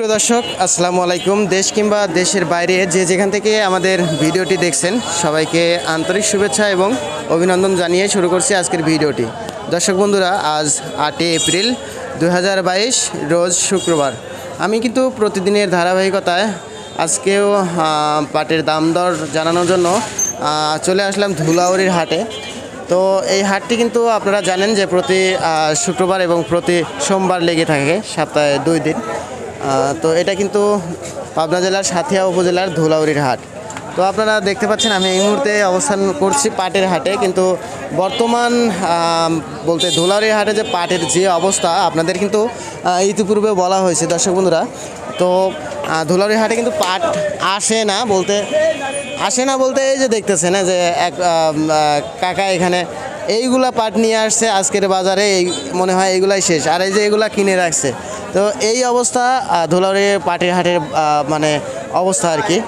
প্রিয় দর্শক, আসসালামু আলাইকুম। দেশ কিংবা দেশের বাইরে যে যেখান থেকে আমাদের ভিডিওটি দেখছেন, সবাইকে আন্তরিক শুভেচ্ছা এবং অভিনন্দন জানিয়ে শুরু করছি আজকের ভিডিওটি। দর্শক বন্ধুরা, আজ আটই এপ্রিল দু হাজার বাইশ, রোজ শুক্রবার। আমি কিন্তু প্রতিদিনের ধারাবাহিকতায় আজকেও পাটের দাম দর জানানোর জন্য চলে আসলাম ধুলাউড়ির হাটে। তো এই হাটটি কিন্তু আপনারা জানেন যে প্রতি শুক্রবার এবং প্রতি সোমবার লেগে থাকে, সপ্তাহে দুই দিন। তো এটা কিন্তু পাবনা জেলার সাথিয়া উপজেলার ধুলাউড়ির হাট। তো আপনারা দেখতে পাচ্ছেন আমি এই মুহূর্তে অবস্থান করছি পাটের হাটে কিন্তু বর্তমান বলতে ধুলাউড়ির হাটে যে পাটের যে অবস্থা আপনাদের কিন্তু ইতিপূর্বে বলা হয়েছে দর্শক বন্ধুরা। তো আহ, ধুলাউড়ির হাটে কিন্তু পাট আসে না বলতে আসে না বলতে এই যে দেখতেছেন যে এক কাকা এখানে এইগুলা পাট নিয়ে আসছে আজকের বাজারে এই মনে হয় এইগুলাই শেষ। আর এই যে এগুলা কিনে রাখছে তো এই অবস্থা ধুলাউড়ি পাটের হাটের মানে অবস্থা আর কি।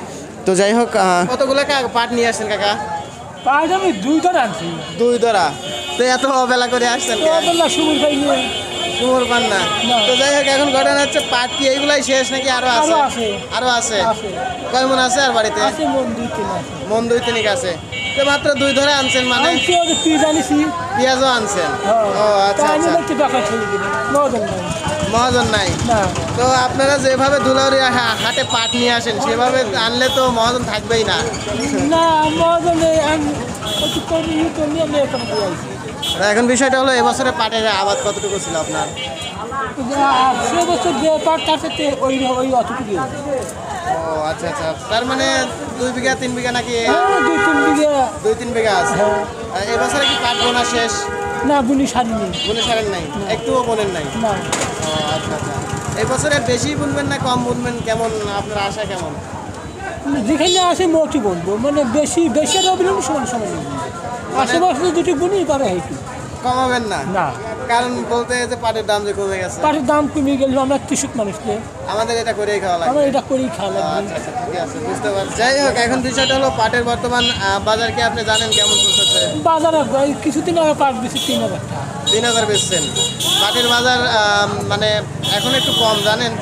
তো যাই হোক কতগুলো কা- পাট নিয়ে আসছেন কাকা? পাঁচ আমি দুইটা আনছি। দুই দরা তো এত অবেলা করে আসছেন কেন? না ভাই নিয়ে। পান না। তো যাই হোক এখন ঘটনা হচ্ছে পাট কি এইগুলাই শেষ নাকি আরও আছে আরও আছে। আরও আছে? আছে। কয় মন আছে আর বাড়িতে? আছে মন দুই তিন আছে। তিনিক আছে। তো মাত্র দুই ধরে আনছেন মানে? পেঁয়াজও আনছেন? ও আচ্ছা আচ্ছা। মহাজন নাই। তো আপনারা যেভাবে দুলাউরি হাটে পাট নিয়ে আসেন সেভাবে আনলে তো মহাজন থাকবেই না। না নজন নেই আমি একটু করে ই করে নিয়ে আমি এখানে বিষয়টা হলো এবছরে পাটের আবাদ কতটুকু ছিল আপনার? সে বছর যে পাট তার সাথে ওই ওই অতটুকু ও আচ্ছা আচ্ছা। তার মানে দুই বিঘা তিন বিঘা নাকি হ্যাঁ দুই তিন বিঘে। দুই তিন বিঘা আছে। হ্যাঁ। এবছরে কি পাট বোনা শেষ? না বুনি সারি নেই বুনি সারেন নাই? একটুও বোনেন নাই? না। আচ্ছা আচ্ছা। এই বছরে বেশি বুনবেন না কম বুনবেন? কেমন? আপনার আশা কেমন? যেখানে আসে মোটি বলব মানে বেশি বেশি রবিন সমান সমান আশেপাশে দুটি বুনি তারা হেঁটু কমাবেন না? না। কারণ বলতে যে পাটের দাম যে কমে গেছে। পাটের দাম কমে গেল আমরা কৃষক মানুষকে আমাদের এটা করেই খাওয়া লাগবে। আমরা এটা করেই খাওয়া লাগবে। আচ্ছা আচ্ছা ঠিক আছে বুঝতে পারছি। যাই হোক এখন বিষয়টা হলো পাটের বর্তমান বাজার কি আপনি জানেন কেমন চলতেছে? বাজারে কিছুদিন আগে পাট বেশি তিন হাজার তিন হাজার বেচছেন পাটের বাজার মানে এখন একটু কম জানেন?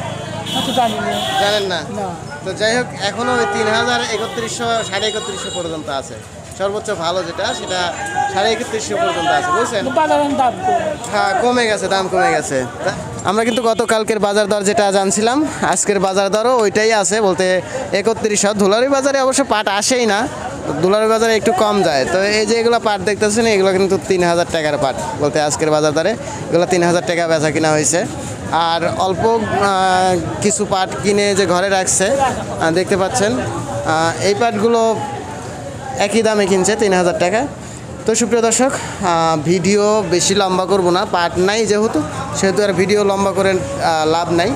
জানেন না? না। তো যাই হোক এখনও ওই তিন হাজার একত্রিশশো সাড়ে একত্রিশশো পর্যন্ত আছে। সর্বোচ্চ ভালো যেটা সেটা সাড়ে একত্রিশশো পর্যন্ত আছে বুঝছেন? দাম হ্যাঁ কমে গেছে দাম কমে গেছে। আমরা কিন্তু গতকালকের বাজার দর যেটা জানছিলাম আজকের বাজার দরও ওইটাই আছে বলতে একত্রিশশো। ধুলারি বাজারে অবশ্য পাট আসেই না ধুলারি বাজারে একটু কম যায়। তো এই যে এগুলো পাট দেখতেছেন এগুলো কিন্তু তিন হাজার টাকার পাট বলতে আজকের বাজার দরে এগুলো তিন হাজার টাকা বেচা কিনা হয়েছে। আর অল্প কিছু পাট কিনে যে ঘরে রাখছে দেখতে পাচ্ছেন এই পাটগুলো একই দামে কিনছে, তিন হাজার টাকা। তো সুপ্রিয় দর্শক ভিডিও বেশি লম্বা করব না পার্ট নাই যেহেতু, সেহেতু আর ভিডিও লম্বা করে লাভ নাই।